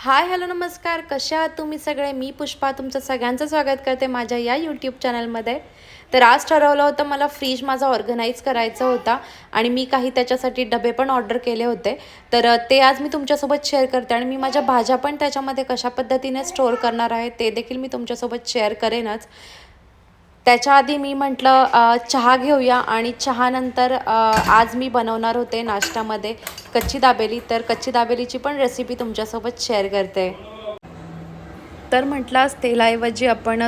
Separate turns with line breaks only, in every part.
Hi hello नमस्कार. कशा आहात तुम्ही सगळे? मी पुष्पा तुमचं सगळ्यांचं स्वागत करते माझ्या या यूट्यूब चॅनलमध्ये तर आज ठरवलं होतं मला फ्रीज माझा ऑर्गनाईज करायचा होता आणि मी काही त्याच्यासाठी डबे पण ऑर्डर केले होते. तर ते आज मी तुमच्यासोबत शेअर करते आणि मी माझ्या भाज्या पण त्याच्यामध्ये कशा पद्धतीने स्टोअर करणार आहे ते देखील मी तुमच्यासोबत शेअर करेनच. त्याच्या आधी मी म्हटलं चहा घेऊया आणि चहानंतर आज मी बनवणार होते नाश्त्यामध्ये कच्ची दाबेली. तर कच्ची दाबेलीची पण रेसिपी तुमच्यासोबत शेअर करते. तर म्हटलास तेलाऐवजी आपण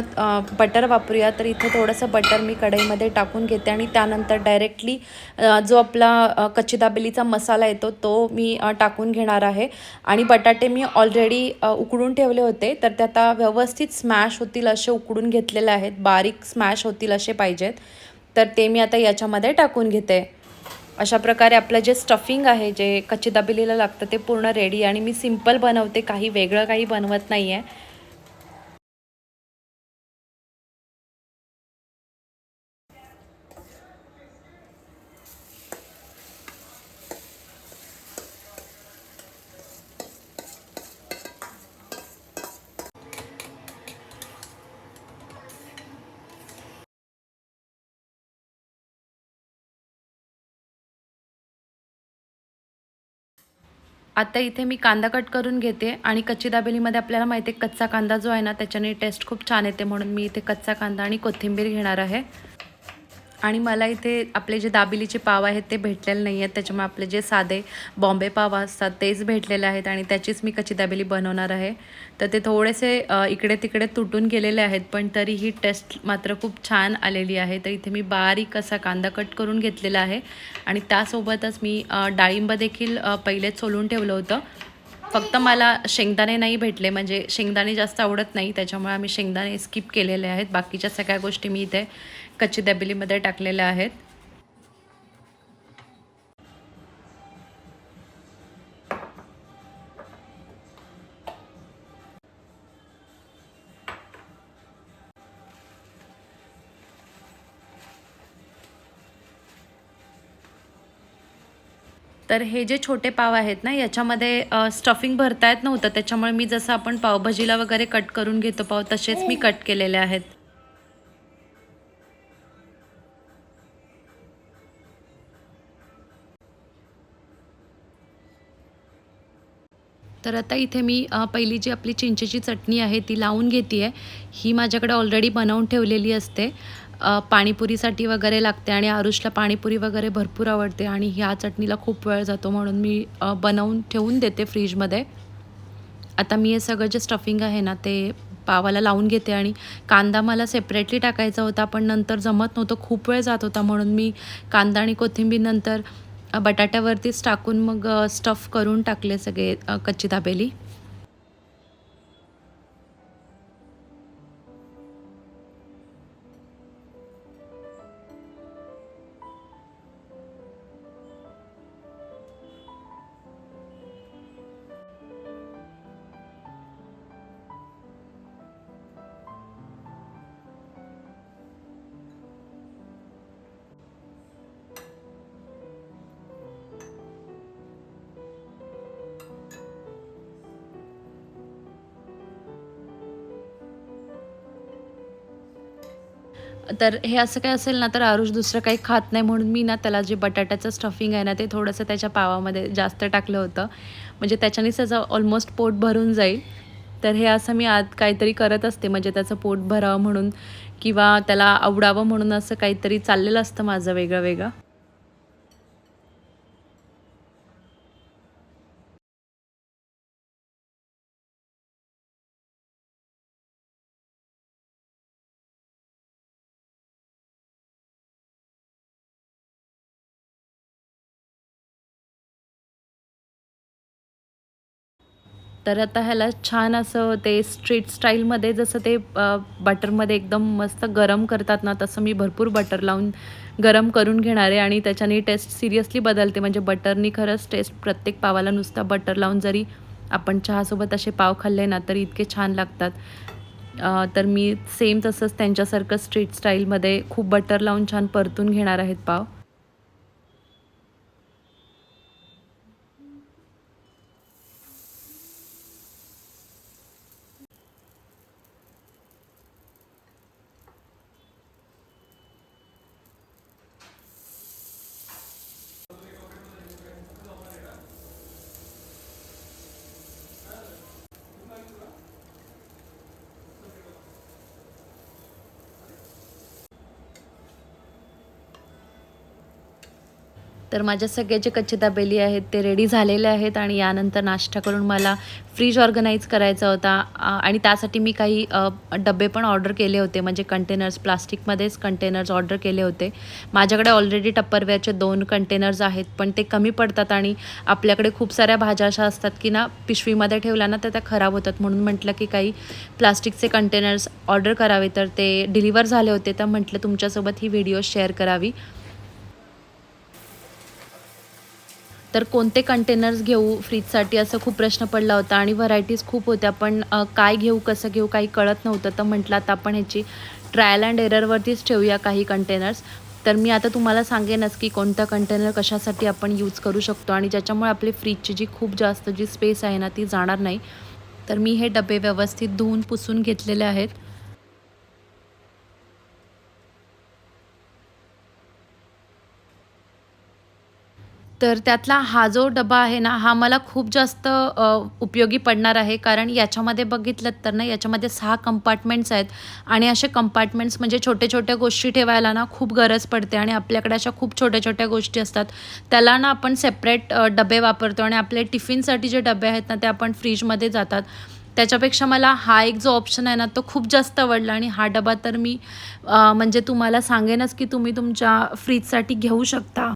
बटर वापरूया. तर इथे थोडंसं बटर मी कढईमध्ये टाकून घेते आणि त्यानंतर डायरेक्टली जो आपला अ, कच्ची दाबेलीचा मसाला येतो तो मी टाकून घेणार आहे. आणि बटाटे मी ऑलरेडी उकडून ठेवले होते. तर ते आता व्यवस्थित स्मॅश होतील असे उकडून घेतलेले आहेत. बारीक स्मॅश होतील असे पाहिजेत. तर ते मी आता याच्यामध्ये टाकून घेते. अशा प्रकारे आपलं जे स्टफिंग आहे जे कच्ची दाबेलीला लागतं ते पूर्ण रेडी आणि मी सिंपल बनवते. काही वेगळं काही बनवत नाही आहे आता इथे मी कांदा कट करून घेते आणि कच्ची दाबेलीमध्ये आपल्याला माहिती आहे कच्चा कांदा जो आहे ना त्याच्याने टेस्ट खूप छान येते म्हणून मी इथे कच्चा कांदा आणि कोथिंबीर घेणार आहे. आणि मला इथे आपले जे दाबेलीचे पाव आहेत ते भेटलेले नाही आहेत त्याच्यामुळे आपले जे साधे बॉम्बे पाव असतात तेच भेटलेले आहेत आणि त्याचीच मी कच्ची दाबेली बनवणार आहे. तर ते थोडेसे इकडे तिकडे तुटून गेलेले आहेत पण तरी ही टेस्ट मात्र खूप छान आलेली आहे. तर इथे मी बारीक असा कांदा कट करून घेतलेला आहे आणि त्यासोबतच मी डाळिंब देखील पहिलेच सोलून ठेवलं होतं. फक्त मला शेंगदाणे नाही भेटले म्हणजे शेंगदाणे जास्त आवडत नाही त्याच्यामुळे आम्ही शेंगदाणे स्किप केलेले आहेत. बाकीच्या सगळ्या गोष्टी मी इथे कच्ची दबिलीमध्ये टाकलेल्या आहेत. तर हे जे छोटे पाव आहेत ना याच्यामध्ये स्टफिंग भरता येत नव्हतं. त्याच्यामुळे मी जसं आपण पावभाजीला वगैरे कट करून घेतो पाव तसेच मी कट केलेले आहेत. तर आता इथे मी पहिली जी आपली चिंचेची चटणी आहे ती लावून घेते आहे ही माझ्याकडे ऑलरेडी बनवून ठेवलेली असते. पाणीपुरीसाठी वगैरे लागते आणि आरुषला पाणीपुरी वगैरे भरपूर आवडते आणि ह्या चटणीला खूप वेळ जातो म्हणून मी बनवून ठेवून देते फ्रीजमध्ये. आता मी हे सगळं जे स्टफिंग आहे ना ते पावाला लावून घेते आणि कांदा मला सेपरेटली टाकायचा होता पण नंतर जमत नव्हतं खूप वेळ जात होता म्हणून मी कांदा आणि कोथिंबीर नंतर बटाट्यावरतीच टाकून मग स्टफ करून टाकले सगळे कच्ची दाबेली. तर हे असं काय असेल ना तर आरुष दुसरं काही खात नाही म्हणून मी ना त्याला जे बटाट्याचं स्टफिंग आहे ना ते थोडंसं त्याच्या पावामध्ये जास्त टाकलं होतं. म्हणजे त्याच्यानेच त्याचं ऑलमोस्ट पोट भरून जाईल. तर हे असं मी आत काहीतरी करत असते म्हणजे त्याचं पोट भरावं म्हणून किंवा त्याला आवडावं म्हणून असं काहीतरी चाललेलं असतं माझं वेगळं वेगळं तर आता ह्याला छान असं ते स्ट्रीट स्टाईलमध्ये जसं ते बटरमध्ये एकदम मस्त गरम करतात ना तसं मी भरपूर बटर लावून गरम करून घेणार आहे आणि त्याच्याने टेस्ट सिरियसली बदलते. म्हणजे बटरनी खरंच टेस्ट प्रत्येक पावाला नुसता बटर लावून जरी आपण चहासोबत असे पाव खाल्ले ना तर इतके छान लागतात. तर मी सेम तसंच त्यांच्यासारखं स्ट्रीट स्टाईलमध्ये खूप बटर लावून छान परतून घेणार आहेत पाव. तर माझ्या सगळे जे कच्चे दाबेली आहेत ते रेडी झालेले आहेत आणि यानंतर नाश्ता करून मला फ्रीज ऑर्गनाईज करायचा होता. आणि त्यासाठी मी काही डबे पण ऑर्डर केले होते. म्हणजे कंटेनर्स प्लास्टिकमध्येच कंटेनर्स ऑर्डर केले होते. माझ्याकडे ऑलरेडी टप्परवेअरचे दोन कंटेनर्स आहेत पण ते कमी पडतात आणि आपल्याकडे खूप साऱ्या भाज्या अशा असतात की ना पिशवीमध्ये ठेवल्या ना तर त्या खराब होतात. म्हणून म्हटलं की काही प्लास्टिकचे कंटेनर्स ऑर्डर करावे. तर ते डिलिव्हर झाले होते. तर म्हटलं तुमच्यासोबत ही व्हिडिओ शेअर करावी. तर कोणते कंटेनर्स घेऊ फ्रीजसाठी असं खूप प्रश्न पडला होता आणि व्हरायटीज खूप होत्या. पण काय घेऊ कसं घेऊ काही कळत नव्हतं. तर म्हटलं आता आपण ह्याची ट्रायल अँड एररवरतीच ठेवूया काही कंटेनर्स तर मी आता तुम्हाला सांगेनच की कोणता कंटेनर कशासाठी आपण यूज करू शकतो. आणि ज्याच्यामुळे आपली फ्रीजची जी खूप जास्त जी स्पेस आहे ना ती जाणार नाही. तर मी हे डबे व्यवस्थित धुवून पुसून घेतलेले आहेत. तर त्यातला हा जो डबा आहे ना हा मला खूप जास्त उपयोगी पडणार आहे. कारण याच्यामध्ये बघितलं तर ना याच्यामध्ये सहा कंपार्टमेंट्स आहेत. आणि असे कंपार्टमेंट्स म्हणजे छोटे छोट्या गोष्टी ठेवायला ना खूप गरज पडते. आणि आपल्याकडे अशा खूप छोट्या छोट्या गोष्टी असतात. त्याला ना आपण सेपरेट डबे वापरतो. आणि आपले टिफिनसाठी जे डबे आहेत ना ते आपण फ्रीजमध्ये जातात. त्याच्यापेक्षा मला हा एक जो ऑप्शन आहे ना तो खूप जास्त आवडला. आणि हा डबा तर मी म्हणजे तुम्हाला सांगेनच की तुम्ही तुमच्या फ्रीजसाठी घेऊ शकता.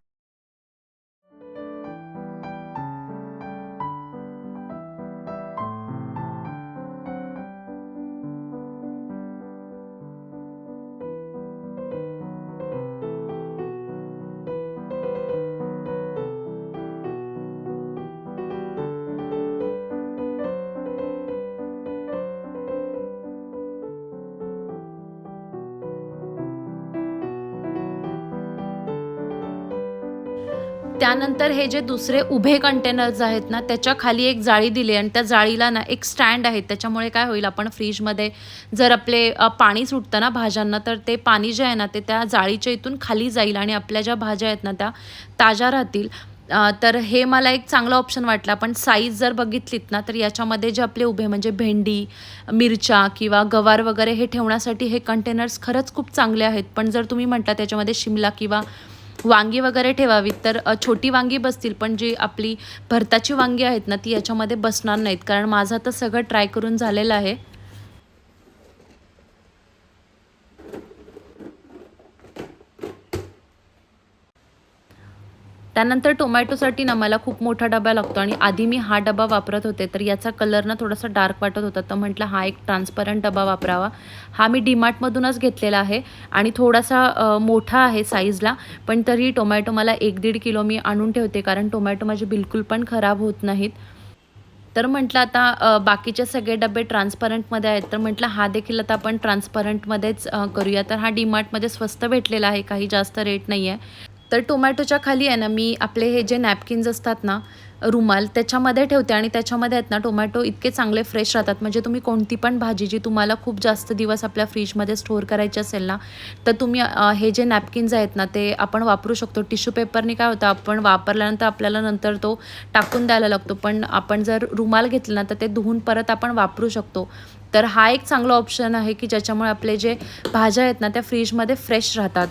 त्यानंतर हे जे दुसरे उभे कंटेनर्स आहेत ना त्याच्याखाली एक जाळी दिली आणि त्या जाळीला ना एक स्टँड आहे. त्याच्यामुळे काय होईल आपण फ्रीजमध्ये जर आपले पाणी सुटतं ना भाज्यांना तर ते पाणी जे आहे ना ते त्या जाळीच्या इथून खाली जाईल आणि आपल्या ज्या भाज्या आहेत ना त्या ताज्या राहतील. तर हे मला एक चांगलं ऑप्शन वाटला. पण साईज जर बघितलीत ना तर याच्यामध्ये जे आपले उभे म्हणजे भेंडी मिरच्या किंवा गवार वगैरे हे ठेवण्यासाठी हे कंटेनर्स खरंच खूप चांगले आहेत. पण जर तुम्ही म्हटला त्याच्यामध्ये शिमला किंवा वांगी वगैरे ठेवावीत. तर छोटी वांगी बसतील पण जी आपली भरताची वांगी आहेत ना ती याच्यामध्ये बसणार नाहीत. कारण माझं तर सगळं ट्राय करून झालेलं आहे. त्यानंतर टोमॅटोसाठी ना मला खूप मोठा डबा लागतो आणि आधी मी हा डबा वापरत होते तर याचा कलर ना थोडासा डार्क वाटत होता तर म्हटलं हा एक ट्रान्सपरंट डबा वापरावा. हा मी डीमार्टमधूनच घेतलेला आहे आणि थोडासा मोठा आहे साईजला पण तरी टोमॅटो मला एक दीड किलो मी आणून ठेवते कारण टोमॅटो माझे बिलकुल पण खराब होत नाहीत. तर म्हटलं आता बाकीचे सगळे डबे ट्रान्सपरंटमध्ये आहेत तर म्हटलं हा देखील आता आपण ट्रान्सपरंटमध्येच करूया. तर हा डीमार्टमध्ये स्वस्त भेटलेला आहे काही जास्त रेट नाही आहे तर टोमॅटोच्या खाली आहे ना मी आपले हे जे नॅपकिन्स असतात ना रुमाल त्याच्यामध्ये ठेवते आणि त्याच्यामध्ये आहेत ना टोमॅटो इतके चांगले फ्रेश राहतात. म्हणजे तुम्ही कोणती पण भाजी जी तुम्हाला खूप जास्त दिवस आपल्या फ्रीजमध्ये स्टोअर करायची असेल ना तर तुम्ही हे जे नॅपकिन्स आहेत ना ते आपण वापरू शकतो. टिश्यू पेपरने काय होतं आपण वापरल्यानंतर आपल्याला नंतर तो टाकून द्यायला लागतो. पण आपण जर रुमाल घेतला ना तर ते धुवून परत आपण वापरू शकतो. तर हा एक चांगला ऑप्शन आहे की ज्याच्यामुळे आपले जे भाज्या आहेत ना त्या फ्रीजमध्ये फ्रेश राहतात.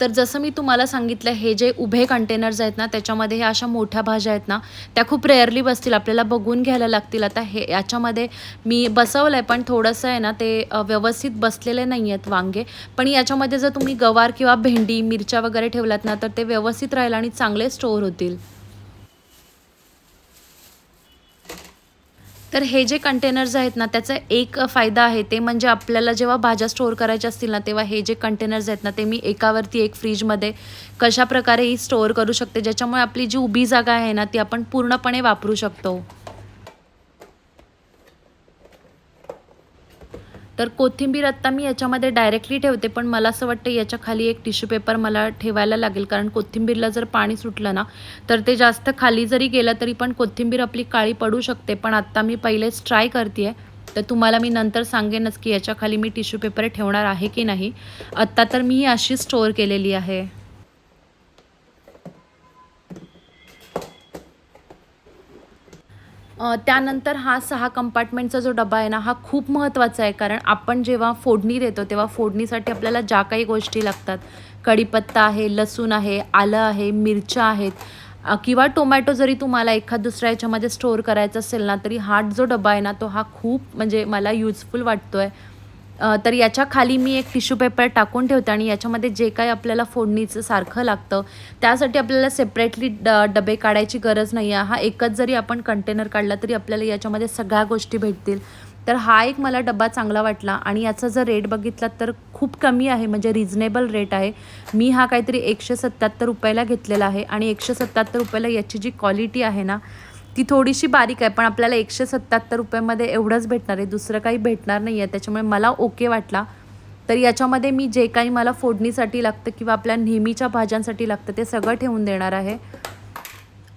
तर जसं मी तुम्हाला सांगितलं हे जे उभे कंटेनर्स आहेत ना त्याच्यामध्ये ह्या अशा मोठ्या भाज्या आहेत ना त्या खूप रेअरली बसतील. आपल्याला बघून घ्यायला लागतील. आता हे याच्यामध्ये मी बसवलं आहे पण थोडंसं आहे ना ते व्यवस्थित बसलेले नाही आहेत वांगे. पण याच्यामध्ये जर तुम्ही गवार किंवा भेंडी मिरच्या वगैरे ठेवलात ना तर ते व्यवस्थित राहील आणि चांगले स्टोअर होतील. तर हे जे कंटेनर्स आहेत ना त्याचा एक फायदा आहे ते म्हणजे आपल्याला जेव्हा भाज्या स्टोअर करायच्या असतील ना तेव्हा हे जे कंटेनर्स आहेत ना ते मी एकावरती एक फ्रीजमध्ये कशाप्रकारेही स्टोअर करू शकते ज्याच्यामुळे आपली जी उभी जागा आहे ना ती आपण पूर्णपणे वापरू शकतो. तर कोथिंबीर आत्ता मी याच्यामध्ये डायरेक्टली ठेवते पण मला असं वाटतं याच्या खाली एक टिश्यू पेपर मला ठेवायला लागेल. कारण कोथिंबीरला जर पाणी सुटलं ना तर ते जास्त खाली जरी गेलं तरी पण कोथिंबीर आपली काळी पडू शकते. पण आत्ता मी पहिलेच ट्राय करते आहे तर तुम्हाला मी नंतर सांगेनच की याच्या खाली मी टिश्यू पेपर ठेवणार आहे की नाही. आत्ता तर मी ही अशी स्टोअर केलेली आहे. त्यानंतर हा सहा कंपार्टमेंटचा जो डबा आहे ना हा खूप महत्त्वाचा आहे. कारण आपण जेव्हा फोडणी देतो तेव्हा फोडणीसाठी आपल्याला ज्या काही गोष्टी लागतात कढीपत्ता आहे लसूण आहे आलं आहे मिरच्या आहेत किंवा टोमॅटो जरी तुम्हाला एखाद दुसऱ्या याच्यामध्ये स्टोअर करायचा असेल ना तरी हा जो डबा आहे ना तो हा खूप म्हणजे मला युजफुल वाटतो आहे तर याच्या खाली मी एक टिश्यू पेपर टाकून ठेवते आणि याच्यामध्ये जे काही आपल्याला फोडणीचं सारखं लागतं त्यासाठी आपल्याला सेपरेटली ड डबे काढायची गरज नाही आहे. हा एकच जरी आपण कंटेनर काढला तरी आपल्याला याच्यामध्ये सगळ्या गोष्टी भेटतील. तर हा एक मला डबा चांगला वाटला आणि याचा जर रेट बघितला तर खूप कमी आहे म्हणजे रिजनेबल रेट आहे. मी हा काहीतरी एकशे सत्याहत्तर रुपयाला घेतलेला आहे आणि एकशे सत्याहत्तर रुपयाला याची जी क्वालिटी आहे ना ती थोडीशी बारीक आहे पण आपल्याला एकशे सत्याहत्तर रुपयामध्ये एवढंच भेटणार आहे. दुसरं काही भेटणार नाही आहे त्याच्यामुळे मला ओके वाटला. तर याच्यामध्ये मी जे काही मला फोडणीसाठी लागतं किंवा आपल्या नेहमीच्या भाज्यांसाठी लागतं ते सगळं ठेवून देणार आहे.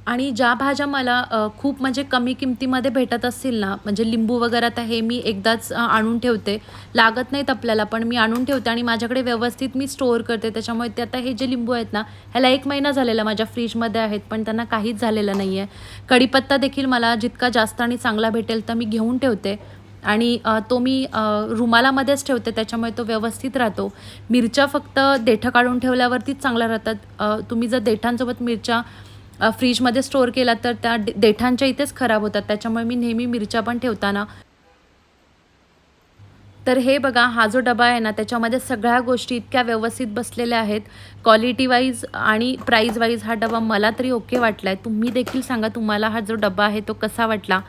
आणि ज्या भाज्या मला खूप म्हणजे कमी किमतीमध्ये भेटत असतील ना म्हणजे लिंबू वगैरे आता हे मी एकदाच आणून ठेवते. लागत नाहीत आपल्याला पण मी आणून ठेवते आणि माझ्याकडे व्यवस्थित मी स्टोअर करते. त्याच्यामुळे ते आता हे जे लिंबू आहेत ना ह्याला एक महिना झालेला माझ्या फ्रीजमध्ये आहेत पण त्यांना काहीच झालेलं नाही आहे. कढीपत्ता देखील मला जितका जास्त आणि चांगला भेटेल तर मी घेऊन ठेवते. आणि तो मी रुमालामध्येच ठेवते त्याच्यामुळे तो व्यवस्थित राहतो. मिरच्या फक्त देठं काढून ठेवल्यावरतीच चांगल्या राहतात. तुम्ही जर देठांसोबत मिरच्या फ्रीजमध्ये स्टोअर केला तर त्या देठांच्या इथेच खराब होतात. त्याच्यामुळे मी नेहमी मिरच्या पण ठेवताना. तर हे बघा हा जो डबा आहे ना त्याच्यामध्ये सगळ्या गोष्टी इतक्या व्यवस्थित बसलेल्या आहेत. क्वालिटी वाईज आणि प्राईज वाईज हा डबा मला तरी ओके वाटला आहे तुम्ही देखील सांगा तुम्हाला हा जो डबा आहे तो कसा वाटला?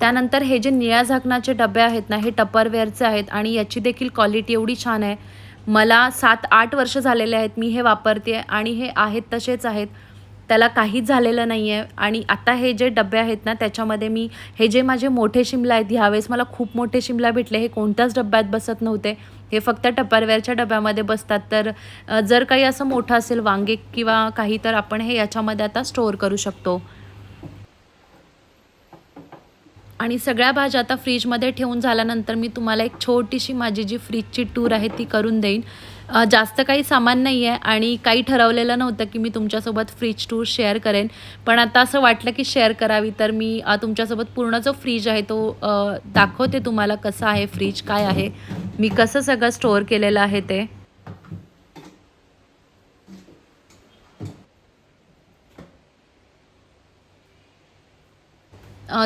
त्यानंतर हे जे निळ्या झाकणाचे डबे आहेत ना हे टपरवेअरचे आहेत आणि याची देखील क्वालिटी एवढी छान आहे. मला सात आठ वर्ष झालेले आहेत मी हे वापरते आणि हे आहेत तसेच आहेत. त्याला काहीच झालेलं नाही आहे आणि आता हे जे डबे आहेत ना त्याच्यामध्ये मी हे जे माझे मोठे शिमला आहेत ह्यावेळेस मला खूप मोठे शिमला भेटले. हे कोणत्याच डब्यात बसत नव्हते. हे फक्त टपरवेअरच्या डब्यामध्ये बसतात. तर जर काही असं मोठं असेल वांगे किंवा काही तर आपण हे याच्यामध्ये आता स्टोअर करू शकतो. आणि सगळ्या भाज्या आता फ्रीजमध्ये ठेवून झाल्यानंतर मी तुम्हाला एक छोटीशी माझी जी फ्रीजची टूर आहे ती करून देईन. जास्त काही सामान नाही आहे आणि काही ठरवलेलं नव्हतं की मी तुमच्यासोबत फ्रीज टूर शेअर करेन. पण आता असं वाटलं की शेअर करावी तर मी तुमच्यासोबत पूर्ण जो फ्रीज आहे तो दाखवते तुम्हाला कसं आहे फ्रीज काय आहे. मी कसं सगळं स्टोअर केलेलं आहे ते.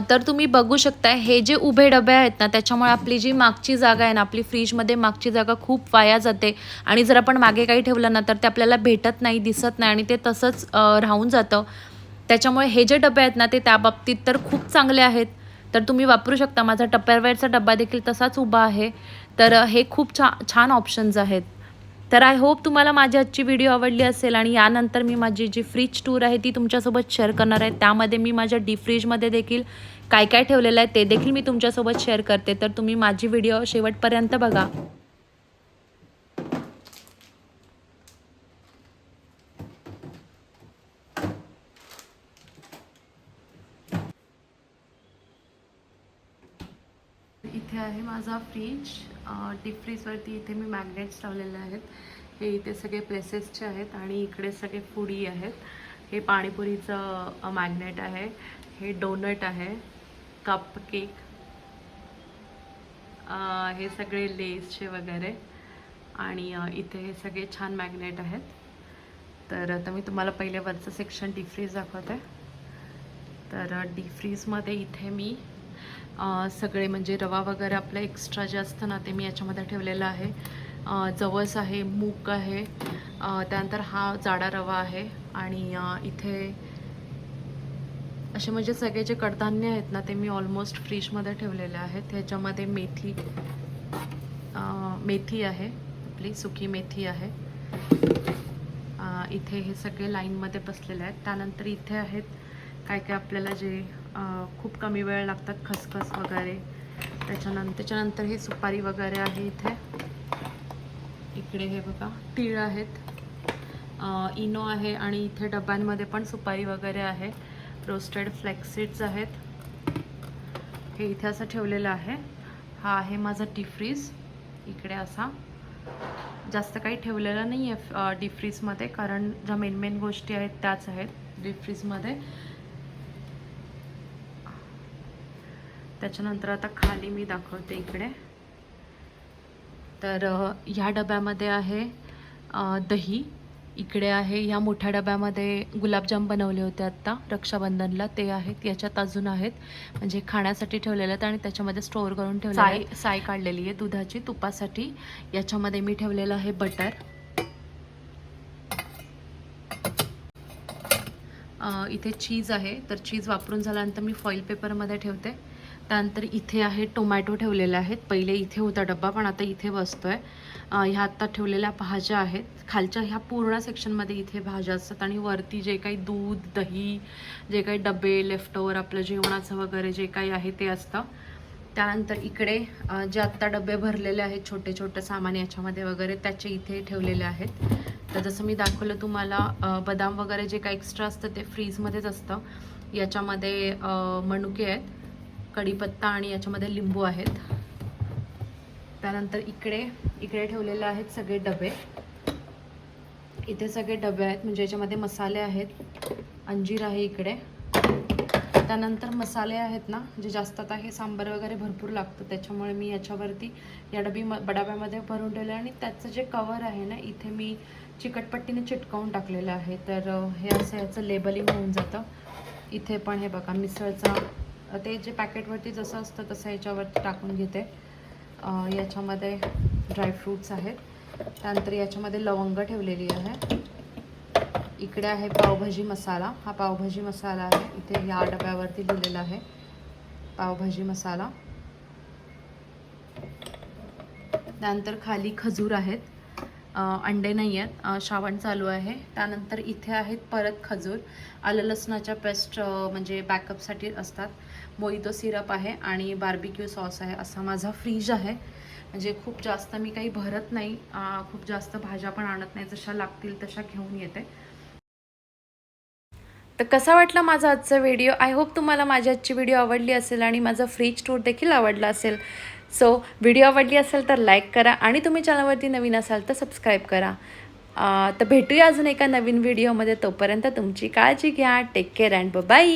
तर तुम्ही बघू शकता हे जे उभे डबे आहेत ना त्याच्यामुळे आपली जी मागची जागा आहे ना आपली फ्रीजमध्ये मागची जागा खूप वाया जाते. आणि जर आपण मागे काही ठेवलं ना तर ते आपल्याला भेटत नाही दिसत नाही आणि ते तसंच राहून जातं. त्याच्यामुळे हे जे डबे आहेत ना ते त्या बाबतीत तर खूप चांगले आहेत. तर तुम्ही वापरू शकता. माझा टप्परवेअरचा डब्बा देखील तसाच उभा आहे. तर हे खूप छा छान ऑप्शन्स आहेत. तर आय होप तुम्हाला माझी आजची व्हिडिओ आवडली असेल आणि यानंतर मी माझी जी फ्रीज टूर आहे ती तुमच्यासोबत शेअर करणार आहे. त्यामध्ये मी माझ्या डीप फ्रीजमध्ये देखील काय काय ठेवलेलं आहे ते देखील मी तुमच्यासोबत शेअर करते. तर तुम्ही माझी व्हिडिओ शेवटपर्यंत बघा. इथे आहे माझा फ्रीज डीप फ्रीजवरती इथे मी मॅग्नेट्स लावलेले आहेत. हे इथे सगळे प्लेसेसचे आहेत आणि इकडे सगळे फुडी आहेत. हे पाणीपुरीचं मॅग्नेट आहे. हे डोनट आहे. कप केक हे सगळे लेसचे वगैरे. आणि इथे हे सगळे छान मॅग्नेट आहेत. तर आता मी तुम्हाला पहिले वरचं सेक्शन डीप फ्रीज दाखवते. तर डीप फ्रीजमध्ये इथे मी सगळे म्हणजे रवा वगैरे आपलं एक्स्ट्रा जे असतं ना ते मी याच्यामध्ये ठेवलेलं आहे. जवस आहे मूग आहे त्यानंतर हा जाडा रवा आहे आणि इथे असे म्हणजे सगळे जे कडधान्य आहेत ना ते मी ऑलमोस्ट फ्रीजमध्ये ठेवलेले आहेत. ह्याच्यामध्ये मेथी मेथी आहे आपली सुकी मेथी आहे. इथे हे सगळे लाईनमध्ये बसलेले आहेत. त्यानंतर इथे आहेत काय काय आपल्याला जे खूप कमी वेळ लागतात खसखस वगैरे. त्याच्यानंतर त्याच्यानंतर हे सुपारी वगैरे आहे इथे. इकडे हे बघा तीळ आहेत. इनो आहे आणि इथे डब्यांमध्ये पण सुपारी वगैरे आहे. रोस्टेड फ्लेक्सिड्स आहेत. हे इथे असं ठेवलेलं आहे. हा आहे माझा डिफ्रीज फ्रीज इकडे असा. जास्त काही ठेवलेलं नाही आहे डीप फ्रीजमध्ये कारण ज्या मेन मेन गोष्टी आहेत त्याच आहेत डीप त्याच्यानंतर आता खाली मी दाखवते इकडे. तर ह्या डब्यामध्ये आहे दही. इकडे आहे ह्या मोठ्या डब्यामध्ये गुलाबजाम बनवले होते आत्ता रक्षाबंधनला. ते आहेत याच्यात अजून आहेत. म्हणजे खाण्यासाठी ठेवलेले आहेत आणि त्याच्यामध्ये स्टोअर करून ठेवले साय साय काढलेली आहे दुधाची तुपासाठी. याच्यामध्ये मी ठेवलेलं आहे बटर. इथे चीज आहे. तर चीज वापरून झाल्यानंतर मी फॉईल पेपरमध्ये ठेवते. त्यानंतर इथे आहे टोमॅटो ठेवलेले आहेत. पहिले इथे होता डब्बा पण आता इथे बसतो आहे ह्या आत्ता ठेवलेल्या भाज्या आहेत. खालच्या ह्या पूर्ण सेक्शनमध्ये इथे भाज्या असतात आणि वरती जे काही दूध दही जे काही डबे लेफ्टओवर आपलं जेवणाचं वगैरे जे काही आहे ते असतं. त्यानंतर इकडे जे आत्ता डबे भरलेले आहेत छोटे छोटे सामान याच्यामध्ये वगैरे त्याचे इथे ठेवलेले आहेत. तर जसं मी दाखवलं तुम्हाला बदाम वगैरे जे काही एक्स्ट्रा असतं ते फ्रीजमध्येच असतं. याच्यामध्ये मनुके आहेत. कढीपत्ता आणि याच्यामध्ये लिंबू आहेत. त्यानंतर इकडे इकडे ठेवलेले आहेत सगळे डबे. इथे सगळे डबे आहेत म्हणजे याच्यामध्ये मसाले आहेत. अंजीर आहे इकडे. त्यानंतर मसाले आहेत ना जे जास्त आता हे सांबार वगैरे भरपूर लागतं त्याच्यामुळे मी याच्यावरती या डबी म डब्यामध्ये भरून ठेवलं आणि त्याचं जे कवर आहे ना इथे मी चिकटपट्टीने चिटकवून टाकलेलं आहे. तर हे असं याचं लेबलिंग होऊन जातं. इथे पण हे बघा मिसळचा ते जे पॅकेटवरती जसं असतं तसं याच्यावरती टाकून घेते. याच्यामध्ये ड्रायफ्रूट्स आहेत. त्यानंतर याच्यामध्ये लवंग ठेवलेली आहे. इकडे आहे पावभाजी मसाला. हा पावभाजी मसाला आहे. इथे या डब्यावरती लिहिलेला आहे. पावभाजी मसाला. त्यानंतर खाली खजूर आहेत. अंडे नाही आहेत. श्रावण चालू आहे. त्यानंतर इथे आहेत परत खजूर. आलं लसणाच्या पेस्ट म्हणजे बॅकअपसाठी असतात. मोहितो सिरप आहे आणि बार्बिक्यू सॉस आहे असा माझा फ्रीज आहे. म्हणजे खूप जास्त मी काही भरत नाही. खूप जास्त भाज्या पण आणत नाही. जशा लागतील तशा घेऊन येते. तर कसा वाटला माझा आजचा व्हिडिओ आय होप तुम्हाला माझी आजची व्हिडिओ आवडली असेल आणि माझा फ्रीज टूर देखील आवडला असेल. सो व्हिडिओ आवडली असेल तर लाईक करा आणि तुम्ही चॅनलवरती नवीन असाल तर सबस्क्राईब करा. तर भेटूया अजून एका नवीन व्हिडिओमध्ये तोपर्यंत तुमची काळजी घ्या. Take care and bye